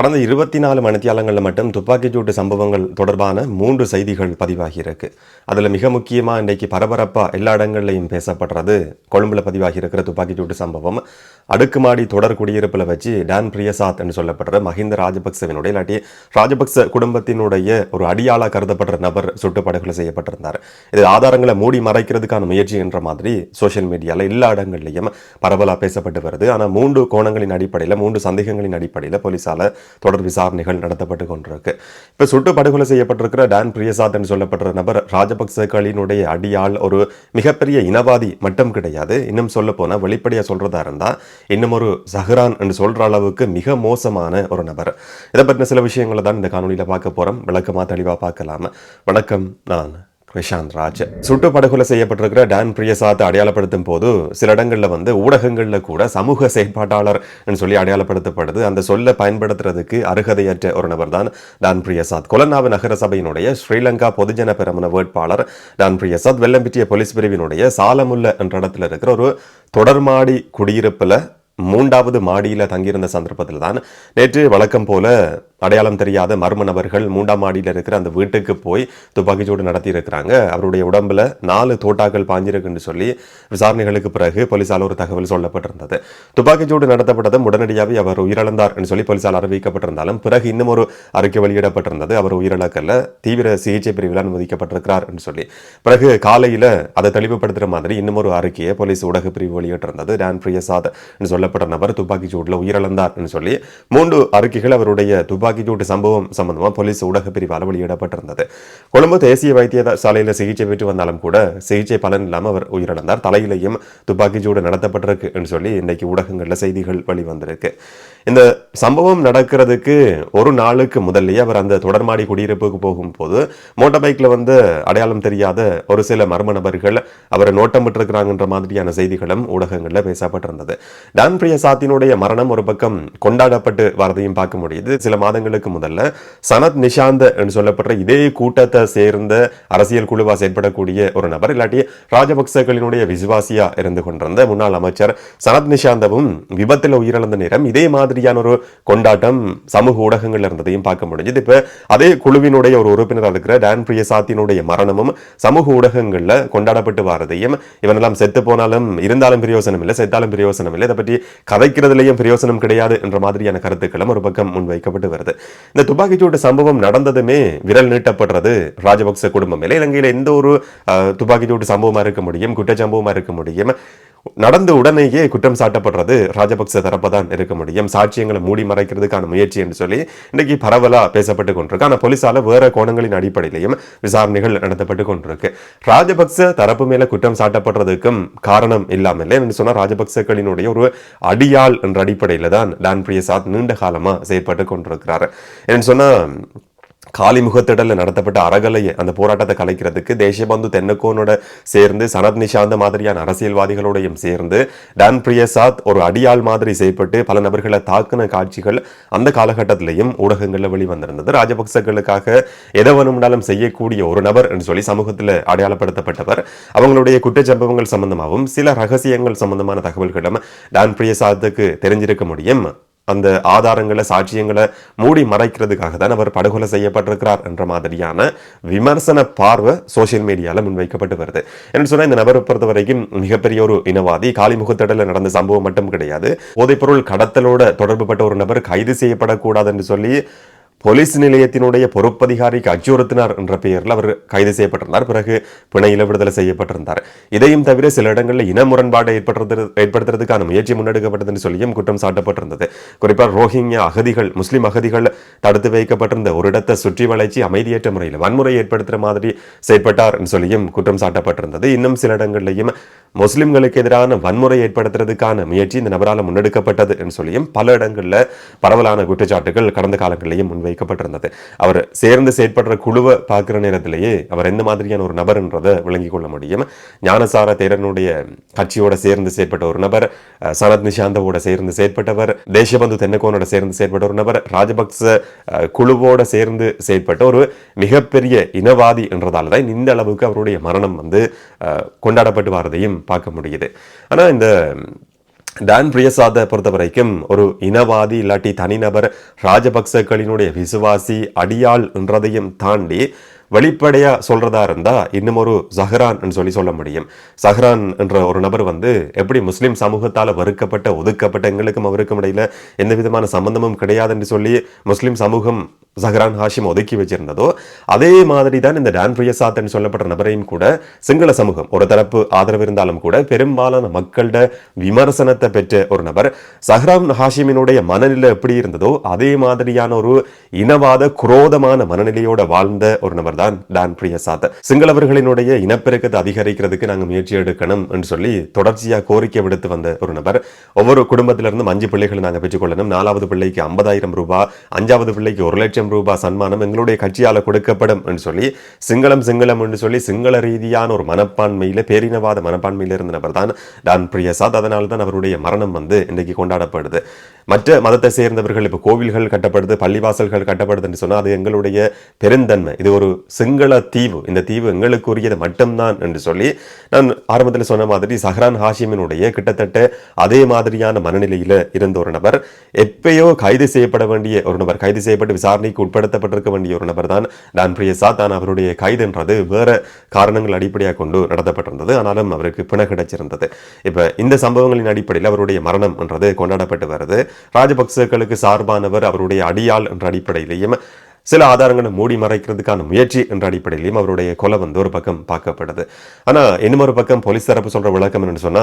கடந்த இருபத்தி நாலு மணித்தியாலங்களில் மட்டும் துப்பாக்கிச்சூட்டு சம்பவங்கள் தொடர்பான மூன்று செய்திகள் பதிவாகியிருக்கு. அதில் மிக முக்கியமாக இன்றைக்கு பரபரப்பாக எல்லா இடங்கள்லையும் பேசப்படுறது கொழும்புல பதிவாகியிருக்கிற துப்பாக்கிச்சூட்டு சம்பவம். அடுக்குமாடி தொடர் குடியிருப்பில் வச்சு டான் பிரியசாத் என்று சொல்லப்படுற மஹிந்த ராஜபக்சவினுடைய இல்லாட்டி ராஜபக்ச குடும்பத்தினுடைய ஒரு அடியாளாக கருதப்படுற நபர் சுட்டு படுகொலை செய்யப்பட்டிருந்தார். இது ஆதாரங்களை மூடி மறைக்கிறதுக்கான முயற்சி என்ற மாதிரி சோஷியல் மீடியாவில் எல்லா இடங்கள்லையும் பரவலாக பேசப்பட்டு வருது. ஆனால் மூன்று கோணங்களின் அடிப்படையில் மூன்று சந்தேகங்களின் அடிப்படையில் போலீஸால் தொடர் விசாரணைகள் நடத்தப்பட்டு கொண்டிருக்கு. இப்போ சுட்டு படுகொலை செய்யப்பட்டிருக்கிற டான் பிரியசாத் என்று சொல்லப்பட்ட நபர் ராஜபக்சேக்களினுடைய அடியாள் ஒரு மிகப்பெரிய இனவாதி மட்டும் கிடையாது. இன்னும் சொல்ல போனால் வெளிப்படையாக சொல்றதா இருந்தா இன்னும் ஒரு சஹ்ரான் என்று சொல்ற அளவுக்கு மிக மோசமான ஒரு நபர். இதை பற்றின சில விஷயங்களை தான் இந்த காணொலியில் பார்க்க போறோம். விளக்கமா தெளிவா பார்க்கலாம். வணக்கம் நான் கிருஷாந்த் ராஜ். சுட்டு படுகொலை செய்யப்பட்டிருக்கிற டான் பிரியசாத் அடையாளப்படுத்தும் போது சில இடங்களில் வந்து ஊடகங்களில் கூட சமூக செயற்பாட்டாளர் சொல்லி அடையாளப்படுத்தப்படுது. அந்த சொல்லை பயன்படுத்துறதுக்கு அருகதையற்ற ஒரு நபர் தான் டான் பிரியசாத். கொலநாவு நகர சபையினுடைய ஸ்ரீலங்கா பொதுஜன பெருமன வேட்பாளர் டான் பிரியசாத் வெள்ளம்பிட்டிய போலீஸ் பிரிவினுடைய சாலமுல்ல என்ற இடத்துல இருக்கிற ஒரு தொடர்மாடி குடியிருப்பில் மூன்றாவது மாடியில் தங்கியிருந்த சந்தர்ப்பத்தில் தான் நேற்று வழக்கம் போல அடையாளம் தெரியாத மர்ம நபர்கள் மூன்றாம் மாடியில் இருக்கிற அந்த வீட்டுக்கு போய் துப்பாக்கிச்சூடு நடத்தியிருக்கிறாங்க அவருடைய உடம்புல நாலு தோட்டாக்கள் பாஞ்சிருக்குன்னு சொல்லி விசாரணைகளுக்கு பிறகு போலீசால் ஒரு தகவல் சொல்லப்பட்டிருந்தது. துப்பாக்கிச்சூடு நடத்தப்பட்டதும் உடனடியாகவே அவர் உயிரிழந்தார் என்று சொல்லி போலீசால் அறிவிக்கப்பட்டிருந்தாலும் பிறகு இன்னும் ஒரு அறிக்கை வெளியிடப்பட்டிருந்தது. அவர் உயிரிழக்கல்ல தீவிர சிகிச்சை பிரிவில் அனுமதிக்கப்பட்டிருக்கிறார் என்று சொல்லி. பிறகு காலையில் அதை தெளிவுபடுத்துகிற மாதிரி இன்னும் ஒரு அறிக்கையை போலீஸ் ஊடக பிரிவு வெளியிட்டிருந்தது. டான் பிரியசாத் என்று சொல்லப்பட்ட நபர் துப்பாக்கிச்சூடில் உயிரிழந்தார் என்று சொல்லி மூன்று அறிக்கைகள் அவருடைய துப்பாக்கி துப்பாக்கிச்சூட்டு சம்பவம் சம்பந்தமாக போலீஸ் ஊடக பிரிவால் வெளியிடப்பட்டிருந்தது கொழும்பு தேசிய வைத்தியசாலையில் சிகிச்சை பெற்று வந்தாலும் கூட சிகிச்சை பலன் இல்லாமல் அவர் உயிரிழந்தார் தலையிலையும் துப்பாக்கிச்சூடு நடத்தப்பட்டிருக்கு என்று சொல்லி இன்றைக்கு ஊடகங்களில் செய்திகள் வெளிவந்திருக்கு இந்த சம்பவம் நடக்கிறதுக்கு ஒரு நாளுக்கு முதல்லயே அவர் அந்த தொடர்மாடி குடியிருப்புக்கு போகும்போது மோட்டார் பைக்கில் வந்து அடையாளம் தெரியாத ஒரு சில மர்ம நபர்கள் அவரை நோட்டமிட்டிருக்கிறாங்கன்ற மாதிரியான செய்திகளும் ஊடகங்களில் பேசப்பட்டிருந்தது. டான் பிரியசாத்தினுடைய மரணம் ஒரு பக்கம் கொண்டாடப்பட்டு வரதையும் பார்க்க முடியுது. சில மாதங்களுக்கு முதல்ல சனத் நிஷாந்த் என்று சொல்லப்படுற இதே கூட்டத்தை சேர்ந்த அரசியல் குழுவா செயற்படக்கூடிய ஒரு நபர் இல்லாட்டி ராஜபக்சகளினுடைய விசுவாசியா இருந்து கொண்டிருந்த முன்னாள் அமைச்சர் சனத் நிஷாந்தவும் விபத்தில் உயிரிழந்த நேரம் இதே மாதிரி மாதிரியான ஒரு கொண்டாட்டம் சமூக ஊடகங்கள் இருந்ததையும் பார்க்க முடிஞ்சது. இப்போ அதே குழுவினுடைய ஒரு உறுப்பினராக இருக்கிற டான் பிரியசாத்தினுடைய மரணமும் சமூக ஊடகங்களில் கொண்டாடப்பட்டு வரதையும் இவனெல்லாம் செத்து போனாலும் இருந்தாலும் பிரயோசனம் இல்லை செத்தாலும் பிரயோசனம் இல்லை. இதை பற்றி கதைக்கிறதுலையும் பிரயோசனம் கிடையாது என்ற மாதிரியான கருத்துக்களும் ஒரு பக்கம் முன்வைக்கப்பட்டு வருது. இந்த துப்பாக்கிச்சூட்டு சம்பவம் நடந்ததுமே விரல் நீட்டப்படுறது ராஜபக்ச குடும்பம். இல்லை இலங்கையில் எந்த ஒரு துப்பாக்கிச்சூட்டு சம்பவமா இருக்க முடியும் குற்றச்சம்பவமா இருக்க முடியும்? நடந்த உடனேயே குற்றம் சாட்டப்படுறது ராஜபக்ச தரப்பதான் இருக்க முடியும். சாட்சியங்களை மூடி மறைக்கிறதுக்கான முயற்சி என்று சொல்லி இன்னைக்கு பரவலாக பேசப்பட்டு கொண்டிருக்கு. ஆனால் போலீசால வேற கோணங்களின் அடிப்படையிலையும் விசாரணைகள் நடத்தப்பட்டு கொண்டிருக்கு. ராஜபக்ச தரப்பு மேல குற்றம் சாட்டப்படுறதுக்கும் காரணம் இல்லாமல் என்று சொன்னால் ராஜபக்சகளினுடைய ஒரு அடியாள் என்ற அடிப்படையில் தான் டான் பிரியசாத் நீண்ட காலமாக செயற்பட்டு கொண்டிருக்கிறார். என்று சொன்னா காலிமுகத்திடல நடத்தப்பட்ட அறகலையை அந்த போராட்டத்தை கலைக்கிறதுக்கு தேசபந்து தென்னக்கோனோட சேர்ந்து சனத் நிஷாந்த மாதிரியான அரசியல்வாதிகளோடையும் சேர்ந்து டான் பிரியசாத் ஒரு அடியாள் மாதிரி செய்யப்பட்டு பல நபர்களை தாக்குன காட்சிகள் அந்த காலகட்டத்திலையும் ஊடகங்களில் வெளிவந்திருந்தது. ராஜபக்சர்களுக்காக எதை வேணும்னாலும் செய்யக்கூடிய ஒரு நபர் என்று சொல்லி சமூகத்தில் அடையாளப்படுத்தப்பட்டவர். அவங்களுடைய குற்றச்சம்பவங்கள் சம்பந்தமாகவும் சில ரகசியங்கள் சம்பந்தமான தகவல்களும் டான் பிரியசாத்துக்கு தெரிஞ்சிருக்க முடியும். அந்த ஆதாரங்களை சாட்சியங்களை மூடி மறைக்கிறதுக்காக தான் அவர் படுகொலை செய்யப்பட்டிருக்கிறார் என்ற மாதிரியான விமர்சன பார்வை சோசியல் மீடியாவில் முன்வைக்கப்பட்டு வருது. என்று சொன்னால் இந்த நபரை பொறுத்த வரைக்கும் மிகப்பெரிய ஒரு இனவாதி காலிமுகத்திடல நடந்த சம்பவம் மட்டும் கிடையாது. போதைப்பொருள் கடத்தலோட தொடர்புபட்ட ஒரு நபர் கைது செய்யப்படக்கூடாது என்று சொல்லி போலீஸ் நிலையத்தினுடைய பொறுப்பதிகாரிக்கு அச்சுறுத்தினார் என்ற பெயரில் அவர் கைது செய்யப்பட்டிருந்தார். பிறகு பிணையில் விடுதலை செய்யப்பட்டிருந்தார். இதையும் தவிர சில இடங்களில் இன முரண்பாடு ஏற்படுத்துறது ஏற்படுத்துறதுக்கான முயற்சி முன்னெடுக்கப்பட்டதுன்னு சொல்லியும் குற்றம் சாட்டப்பட்டிருந்தது. குறிப்பாக ரோஹிங்யா அகதிகள் முஸ்லிம் அகதிகள் தடுத்து வைக்கப்பட்டிருந்த ஒரு இடத்தை சுற்றி வளைச்சி அமைதியற்ற முறையில் வன்முறை ஏற்படுத்துகிற மாதிரி செயற்பட்டார் என்று சொல்லியும் குற்றம் சாட்டப்பட்டிருந்தது. இன்னும் சில இடங்களிலையும் முஸ்லிம்களுக்கு எதிரான வன்முறை ஏற்படுத்துறதுக்கான முயற்சி இந்த நபரால் முன்னெடுக்கப்பட்டது என்று சொல்லியும் பல இடங்களில் பரவலான குற்றச்சாட்டுகள் கடந்த காலங்களிலேயே வைக்கப்பட்டிருந்தது. அவர் சேர்ந்து செயற்படுற குழுவை பார்க்குற நேரத்திலேயே அவர் எந்த மாதிரியான ஒரு நபர்ன்றதை விளங்கிக் கொள்ள முடியும். ஞானசார தேரனுடைய கட்சியோட சேர்ந்து செயற்பட்ட ஒரு நபர் சனத் நிஷாந்தவோட சேர்ந்து செயற்பட்டவர் தேசபந்து தென்னகோனோட சேர்ந்து செயற்பட்ட ஒரு நபர் ராஜபக்ச குழுவோட சேர்ந்து செயற்பட்ட ஒரு மிகப்பெரிய இனவாதி என்றதால தான் இந்த அளவுக்கு அவருடைய மரணம் வந்து கொண்டாடப்பட்டு வரதையும் பார்க்க முடியுது. ஆனால் இந்த டான் பிரியசாத பொறுத்த வரைக்கும் ஒரு இனவாதி இல்லாட்டி தனிநபர் ராஜபக்சக்களினுடைய விசுவாசி அடியாள் என்றதையும் தாண்டி வெளிப்படையா சொல்றதா இருந்தா இன்னும் ஒரு ஜஹ்ரான் சொல்லி சொல்ல முடியும். சஹ்ரான் என்ற ஒரு நபர் வந்து எப்படி முஸ்லீம் சமூகத்தால் வெறுக்கப்பட்ட ஒதுக்கப்பட்ட எங்களுக்கும் அவருக்கும் இடையில எந்த விதமான சம்பந்தமும் கிடையாது என்று சொல்லி முஸ்லீம் சமூகம் ஜஹ்ரான் ஹாஷிம் ஒதுக்கி வச்சிருந்ததோ அதே மாதிரி தான் இந்த டான் பிரியசாத் என்று சொல்லப்பட்ட நபரையும் கூட சிங்கள சமூகம் ஒரு தரப்பு ஆதரவு இருந்தாலும் கூட பெரும்பாலான மக்களிட விமர்சனத்தை பெற்ற ஒரு நபர். சஹ்ரான் ஹாஷிமினுடைய மனநிலை எப்படி இருந்ததோ அதே மாதிரியான ஒரு இனவாத குரோதமான மனநிலையோட வாழ்ந்த ஒரு நபர் தான் டான் பிரியசாத். சிங்களவர்களினுடைய இனப்பெருக்கத்தை அதிகரிக்கிறதுக்கு நாங்கள் முயற்சி எடுக்கணும் என்று சொல்லி தொடர்ச்சியாக கோரிக்கை விடுத்து வந்த ஒரு நபர். ஒவ்வொரு குடும்பத்திலிருந்து அஞ்சு பிள்ளைகளை நாங்கள் பெற்றுக்கொள்ளணும் நாலாவது பிள்ளைக்கு ஐம்பதாயிரம் ரூபாய் அஞ்சாவது பிள்ளைக்கு ஒரு லட்சம் ரூபாய் சன்மானம் எங்களுடைய கட்சியால் கொடுக்கப்படும் என்று சொல்லி சிங்களம் சிங்களம் என்று சொல்லி சிங்கள ரீதியான ஒரு மனப்பான்மையில பேரினவாத மனப்பான்மையில இருந்த நபர் தான் டான் பிரியசாத். அதனால தான் அவருடைய மரணம் வந்து இன்றைக்கு கொண்டாடப்படுது. மற்ற மதத்தை சேர்ந்தவர்கள் இப்போ கோவில்கள் கட்டப்படுது பள்ளிவாசல்கள் கட்டப்படுது என்று சொன்னால் அது எங்களுடைய பெருந்தன்மை. இது ஒரு சிங்கள தீவு. இந்த தீவு எங்களுக்குரியது மட்டும்தான் என்று சொல்லி நான் ஆரம்பத்தில் சொன்ன மாதிரி சஹ்ரான் ஹாஷிமினுடைய கிட்டத்தட்ட அதே மாதிரியான மனநிலையில் இருந்த ஒரு நபர். எப்பயோ கைது செய்யப்பட வேண்டிய ஒரு நபர் கைது செய்யப்பட்டு விசாரணைக்கு உட்படுத்தப்பட்டிருக்க வேண்டிய ஒரு நபர் தான் டான் பிரியசா. தான் அவருடைய கைதுன்றது வேற காரணங்கள் அடிப்படையாக கொண்டு நடத்தப்பட்டிருந்தது. ஆனாலும் அவருக்கு பிண கிடைச்சிருந்தது. இப்போ இந்த சம்பவங்களின் அடிப்படையில் அவருடைய மரணம் என்றது கொண்டாடப்பட்டு வருது. ராஜபக்சேக்களுக்கு சார்பானவர் அவருடைய அடியாள் என்ற அடிப்படையிலேயும் சில ஆதாரங்களை மூடி மறைக்கிறதுக்கான முயற்சி என்ற அடிப்படையிலையும் அவருடைய கொலை வந்து ஒரு பக்கம் பார்க்கப்படுது. ஆனா இன்னும் ஒரு பக்கம் போலீஸ் தரப்பு சொல்ற விளக்கம் என்னன்னு சொன்னா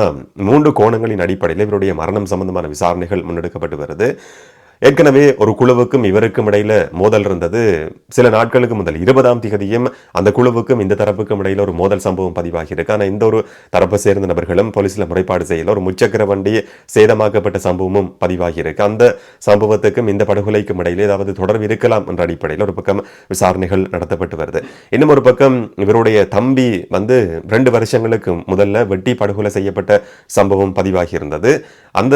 மூன்று கோணங்களின் அடிப்படையில் இவருடைய மரணம் சம்பந்தமான விசாரணைகள் முன்னெடுக்கப்பட்டு வருது. ஏற்கனவே ஒரு குழுவுக்கும் இவருக்கும் இடையில மோதல் இருந்தது. சில நாட்களுக்கு முதல் இருபதாம் திகதியும் அந்த குழுவுக்கும் இந்த தரப்புக்கும் இடையில ஒரு மோதல் சம்பவம் பதிவாகி இருக்கு இந்த ஒரு தரப்பை சேர்ந்த நபர்களும் போலீஸில் முறைப்பாடு செய்யல. ஒரு முச்சக்கர வண்டி சேதமாக்கப்பட்ட சம்பவமும் பதிவாகி இருக்கு அந்த சம்பவத்துக்கும் இந்த படுகொலைக்கும் இடையில ஏதாவது தொடர்பு இருக்கலாம் என்ற அடிப்படையில் ஒரு பக்கம் விசாரணைகள் நடத்தப்பட்டு வருது. இன்னும் ஒரு பக்கம் இவருடைய தம்பி வந்து ரெண்டு வருஷங்களுக்கு முதல்ல வெட்டி படுகொலை செய்யப்பட்ட சம்பவம் பதிவாகி இருந்தது அந்த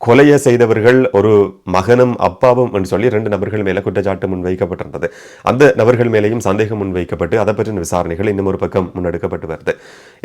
கொலையை செய்தவர்கள் ஒரு மகனும் அப்பாவும் என்று சொல்லி ரெண்டு நபர்கள் மேலே குற்றச்சாட்டு முன்வைக்கப்பட்டிருந்தது. அந்த நபர்கள் மேலேயும் சந்தேகம் முன்வைக்கப்பட்டு அதை பற்றின விசாரணைகள் இன்னும் ஒரு பக்கம் முன்னெடுக்கப்பட்டு வருது.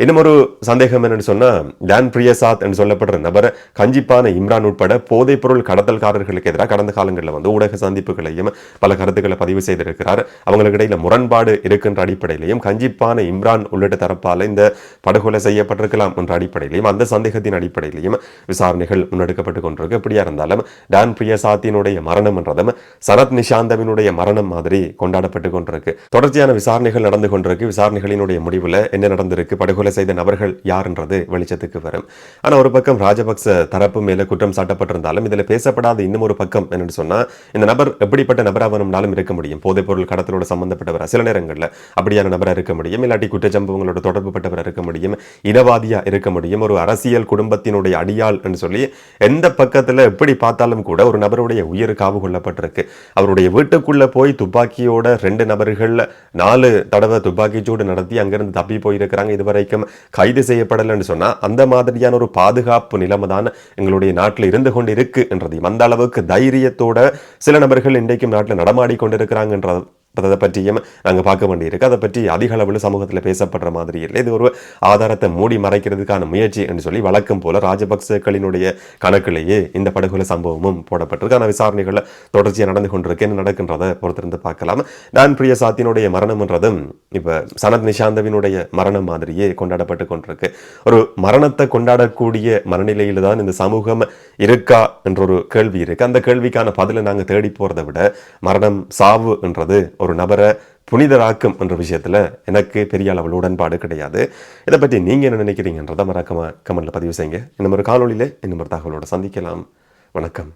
இன்னும் ஒரு சந்தேகம் என்னன்னு சொன்னால் டான் பிரியசாத் என்று சொல்லப்படுற நபர் கஞ்சிப்பான இம்ரான் உட்பட போதைப்பொருள் கடத்தல்காரர்களுக்கு எதிராக கடந்த காலங்களில் வந்து ஊடக சந்திப்புகளையும் பல கருத்துக்களை பதிவு செய்திருக்கிறார். அவங்களுக்கு இடையில முரண்பாடு இருக்கின்ற அடிப்படையிலையும் கஞ்சிப்பான இம்ரான் உள்ளிட்ட தரப்பால் இந்த படுகொலை செய்யப்பட்டிருக்கலாம் என்ற அடிப்படையிலையும் அந்த சந்தேகத்தின் அடிப்படையிலையும் விசாரணைகள் முன்னெடுக்கப்பட்டு கொண்டிருக்கு. எப்படியா இருந்தாலும் டான் பிரியசாத்தினுடைய மரணம்ன்றதும் சரத் நிஷாந்தவினுடைய மரணம் மாதிரி கொண்டாடப்பட்டு கொண்டிருக்கு. தொடர்ச்சியான விசாரணைகள் நடந்து கொண்டிருக்கு. விசாரணைகளினுடைய முடிவில் என்ன நடந்திருக்கு? படுகொலை செய்த நபர்கள் யார்ன்றது வெளிச்சத்துக்கு வரும். ஆனால் ஒரு பக்கம் ராஜபக்ச தரப்பு மேலே குற்றம் சாட்டப்பட்டிருந்தாலும் இதில் பேசப்படாத இன்னும் ஒரு பக்கம் என்னன்னு சொன்னால் இந்த நபர் எப்படிப்பட்ட நபராக வேணும்னாலும் இருக்க முடியும். போதைப் பொருள் கடத்தலோட சம்பந்தப்பட்டவர்? சில நேரங்களில் அப்படியான நபராக இருக்க முடியும். இல்லாட்டி குற்றச்சம்பவங்களோட தொடர்பு பட்டவராக இருக்க முடியும். இனவாதியாக இருக்க முடியும். ஒரு அரசியல் குடும்பத்தினுடைய அடியாள் சொல்லி எந்த பக்கத்துல எப்படி பார்த்தாலும் கூட ஒரு நபருடைய உயிர் காவு கொள்ளப்பட்டிருக்கு. அவருடைய வீட்டுக்குள்ளே போய் துப்பாக்கியோட ரெண்டு நபர்கள் நாலு தடவை துப்பாக்கி சூடு நடத்தி அங்கிருந்து தப்பி போயிருக்கிறாங்க இதுவரைக்கும். கைது செய்யப்படலைன்னு சொன்னா அந்த மாதிரியான ஒரு பாதுகாப்பு நிலைமை தான் எங்களுடைய நாட்டில் இருந்து கொண்டு இருக்கு என்றதையும் அந்த அளவுக்கு தைரியத்தோட சில நபர்கள் இன்றைக்கும் நாட்டில் நடமாடி கொண்டிருக்கிறாங்கன்ற அதை பற்றியும் நாங்கள் பார்க்க வேண்டியிருக்கு. அதை பற்றி அதிக அளவில் சமூகத்தில் பேசப்படுற மாதிரி இல்லை. இது ஒரு ஆதாரத்தை மூடி மறைக்கிறதுக்கான முயற்சி என்று சொல்லி வழக்கம் போல ராஜபக்சேக்களினுடைய கணக்கிலேயே இந்த படுகொலை சம்பவமும் போடப்பட்டிருக்கு. ஆனால் விசாரணைகளில் தொடர்ச்சியாக நடந்து கொண்டிருக்கு. என்ன நடக்கின்றதை பொறுத்திருந்து பார்க்கலாம். நான் பிரிய சாத்தினுடைய மரணம்ன்றதும் இப்போ சனத் நிஷாந்தவினுடைய மரணம் மாதிரியே கொண்டாடப்பட்டு கொண்டிருக்கு. ஒரு மரணத்தை கொண்டாடக்கூடிய மனநிலையில் தான் இந்த சமூகம் இருக்கா என்ற ஒரு கேள்வி இருக்குது அந்த கேள்விக்கான பதிலை நாங்கள் தேடி போகிறத விட மரணம் சாவு என்றது ஒரு நபரை புனிதராக்கும் என்ற விஷயத்தில் எனக்கு பெரிய அளவில் உடன்பாடு கிடையாது. இதை பற்றி நீங்கள் என்ன நினைக்கிறீங்கன்றதை மறக்காம கமெண்ட்டில் பதிவு செய்யுங்க. இன்னும் ஒரு காணொலியில இன்னும் ஒரு தகவலோடு சந்திக்கலாம். வணக்கம்.